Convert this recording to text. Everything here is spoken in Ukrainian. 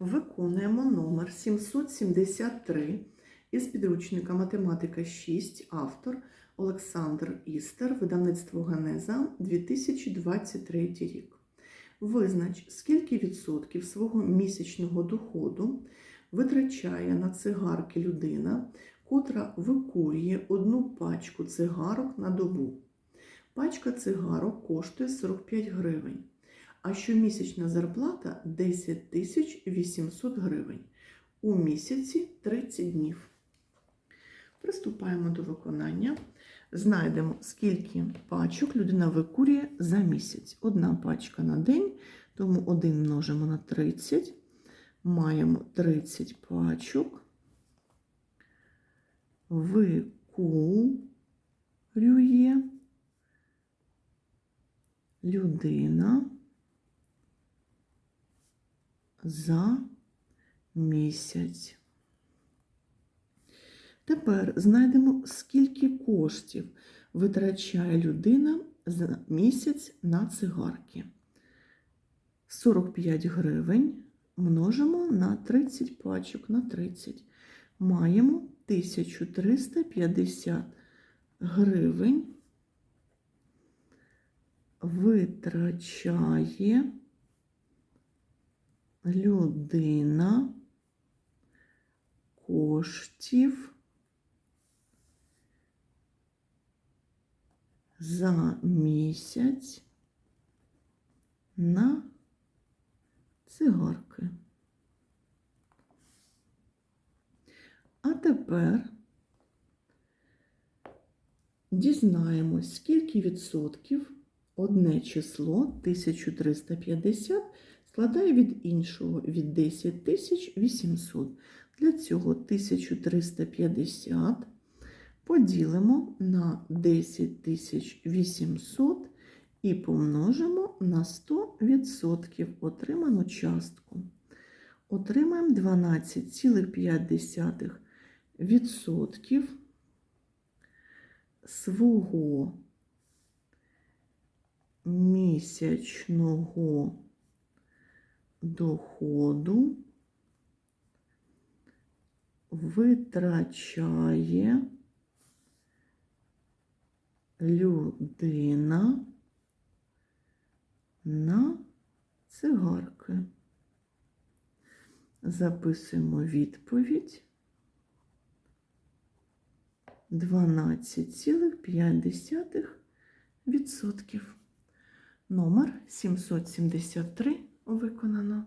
Виконуємо номер 773 із підручника Математика 6, автор Олександр Істер, видавництво Генеза 2023 рік. Визнач, скільки відсотків свого місячного доходу витрачає на цигарки людина, котра викурює одну пачку цигарок на добу. Пачка цигарок коштує 45 гривень а щомісячна зарплата 10 тисяч 800 гривень. У місяці 30 днів. Приступаємо до виконання. Знайдемо, скільки пачок людина викурює за місяць. Одна пачка на день, тому 1 множимо на 30. Маємо 30 пачок. Викурює людина за місяць. Тепер знайдемо, скільки коштів витрачає людина за місяць на цигарки. 45 гривень множимо на 30 пачок на 30. Маємо 1350 гривень витрачає людина коштів за місяць на цигарки. А тепер дізнаємось, скільки відсотків одне число 1350 складає від іншого від 10 800. Для цього 1350 поділимо на 10 800 і помножимо на 100% отриману частку. Отримаємо 12,5% свого місячного доходу витрачає людина на цигарки. Записуємо відповідь 12,5%. Номер 773 виконано.